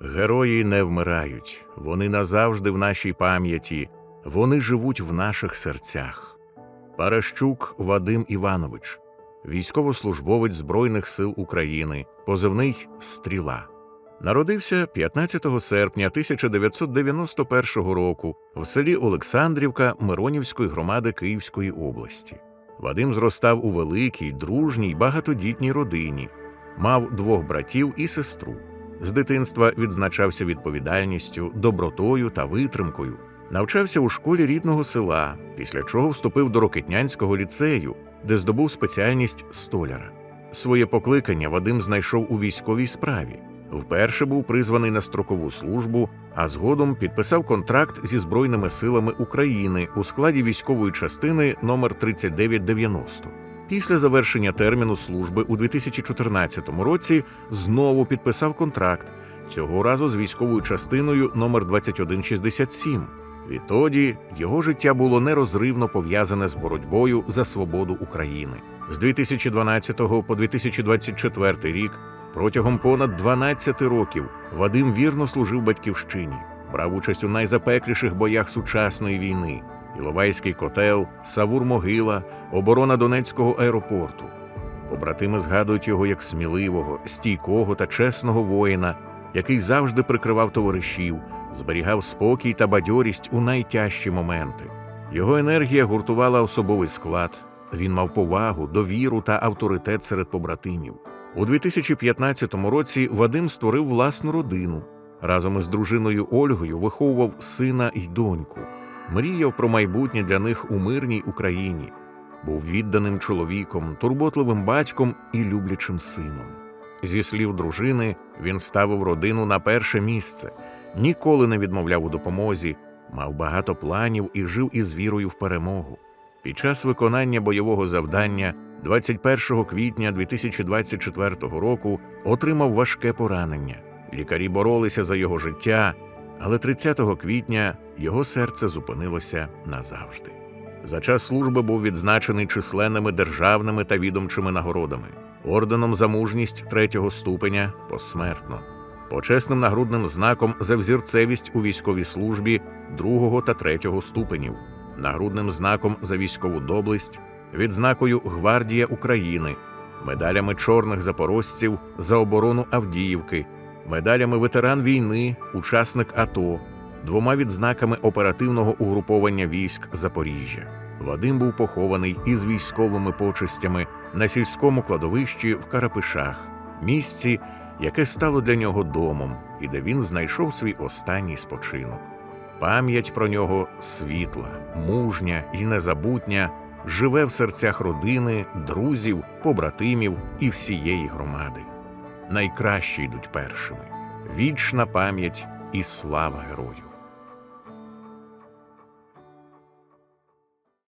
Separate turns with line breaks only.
Герої не вмирають, вони назавжди в нашій пам'яті, вони живуть в наших серцях. Паращук Вадим Іванович, військовослужбовець Збройних сил України, позивний Стріла. Народився 15 серпня 1991 року в селі Олександрівка Миронівської громади Київської області. Вадим зростав у великій, дружній, багатодітній родині, мав двох братів і сестру. З дитинства відзначався відповідальністю, добротою та витримкою. Навчався у школі рідного села, після чого вступив до Рокетнянського ліцею, де здобув спеціальність столяра. Своє покликання Вадим знайшов у військовій справі. Вперше був призваний на строкову службу, а згодом підписав контракт зі Збройними силами України у складі військової частини номер 3990. Після завершення терміну служби у 2014 році знову підписав контракт, цього разу з військовою частиною номер 2167. Відтоді його життя було нерозривно пов'язане з боротьбою за свободу України. З 2012 по 2024 рік протягом понад 12 років Вадим вірно служив батьківщині, брав участь у найзапекліших боях сучасної війни. Іловайський котел, Савур Могила, оборона Донецького аеропорту. Побратими згадують його як сміливого, стійкого та чесного воїна, який завжди прикривав товаришів, зберігав спокій та бадьорість у найтяжчі моменти. Його енергія гуртувала особовий склад. Він мав повагу, довіру та авторитет серед побратимів. У 2015 році Вадим створив власну родину. Разом із дружиною Ольгою виховував сина й доньку мріяв про майбутнє для них у мирній Україні, був відданим чоловіком, турботливим батьком і люблячим сином. Зі слів дружини, він ставив родину на перше місце, ніколи не відмовляв у допомозі, мав багато планів і жив із вірою в перемогу. Під час виконання бойового завдання 21 квітня 2024 року отримав важке поранення. Лікарі боролися за його життя, але 30 квітня його серце зупинилося назавжди. За час служби був відзначений численними державними та відомчими нагородами, орденом за мужність третього ступеня посмертно, почесним нагрудним знаком за взірцевість у військовій службі другого та третього ступенів, нагрудним знаком за військову доблесть, відзнакою Гвардія України, медалями чорних запорожців за оборону Авдіївки медалями ветеран війни, учасник АТО, двома відзнаками оперативного угруповання військ Запоріжжя. Вадим був похований із військовими почестями на сільському кладовищі в Карапишах, місці, яке стало для нього домом, і де він знайшов свій останній спочинок. Пам'ять про нього світла, мужня і незабутня, живе в серцях родини, друзів, побратимів і всієї громади найкращі йдуть першими. Вічна пам'ять і слава герою.